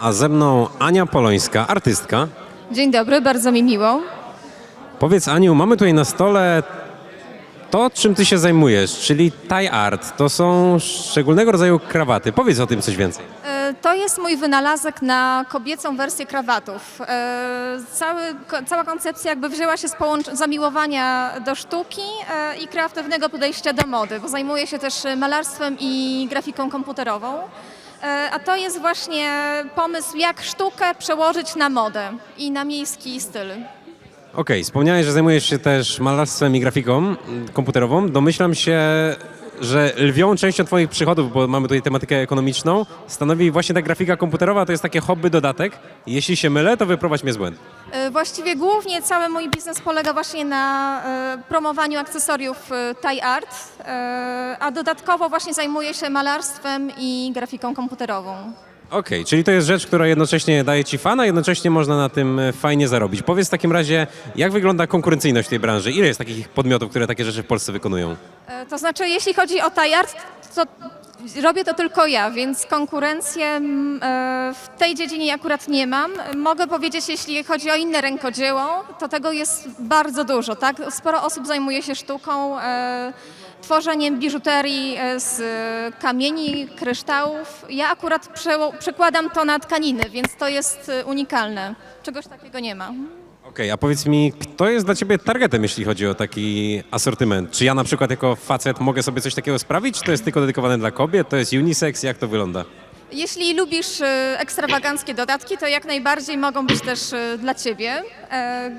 a ze mną Ania Polońska, artystka. Dzień dobry, bardzo mi miło. Powiedz Aniu, mamy tutaj na stole to, czym ty się zajmujesz, czyli tie art. To są szczególnego rodzaju krawaty. Powiedz o tym coś więcej. E, To jest mój wynalazek na kobiecą wersję krawatów. E, Cały, cała koncepcja jakby wzięła się z zamiłowania do sztuki e, i kreatywnego podejścia do mody, bo zajmuję się też malarstwem i grafiką komputerową. E, A to jest właśnie pomysł, jak sztukę przełożyć na modę i na miejski styl. Okej, wspomniałeś, że zajmujesz się też malarstwem i grafiką komputerową. Domyślam się, że lwią częścią twoich przychodów, bo mamy tutaj tematykę ekonomiczną, stanowi właśnie ta grafika komputerowa, to jest takie hobby, dodatek. Jeśli się mylę, to wyprowadź mnie z błędu. E, Właściwie głównie cały mój biznes polega właśnie na e, promowaniu akcesoriów e, Thai Art, a dodatkowo właśnie zajmuję się malarstwem i grafiką komputerową. Okej, czyli to jest rzecz, która jednocześnie daje ci fana, jednocześnie można na tym e, fajnie zarobić. Powiedz w takim razie, jak wygląda konkurencyjność tej branży? Ile jest takich podmiotów, które takie rzeczy w Polsce wykonują? E, To znaczy, jeśli chodzi o Thai Art, to robię to tylko ja, więc konkurencję mm, e, w tej dziedzinie akurat nie mam. Mogę powiedzieć, jeśli chodzi o inne rękodzieło, to tego jest bardzo dużo, tak? Sporo osób zajmuje się sztuką, e, tworzeniem biżuterii e, z kamieni, kryształów. Ja akurat przekładam to na tkaniny, więc to jest unikalne. Czegoś takiego nie ma. Okej, a powiedz mi, kto jest dla ciebie targetem, jeśli chodzi o taki asortyment? Czy ja na przykład jako facet mogę sobie coś takiego sprawić, czy to jest tylko dedykowane dla kobiet, to jest unisex, jak to wygląda? Jeśli lubisz e, ekstrawaganckie dodatki, to jak najbardziej mogą być też e, dla Ciebie. E,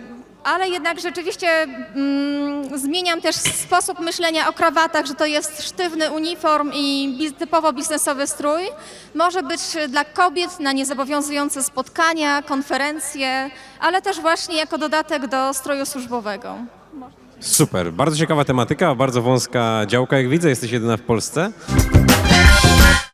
Ale jednak rzeczywiście mm, zmieniam też sposób myślenia o krawatach, że to jest sztywny uniform i biz, typowo biznesowy strój. Może być dla kobiet na niezobowiązujące spotkania, konferencje, ale też właśnie jako dodatek do stroju służbowego. Super, bardzo ciekawa tematyka, bardzo wąska działka, jak widzę, jesteś jedyna w Polsce.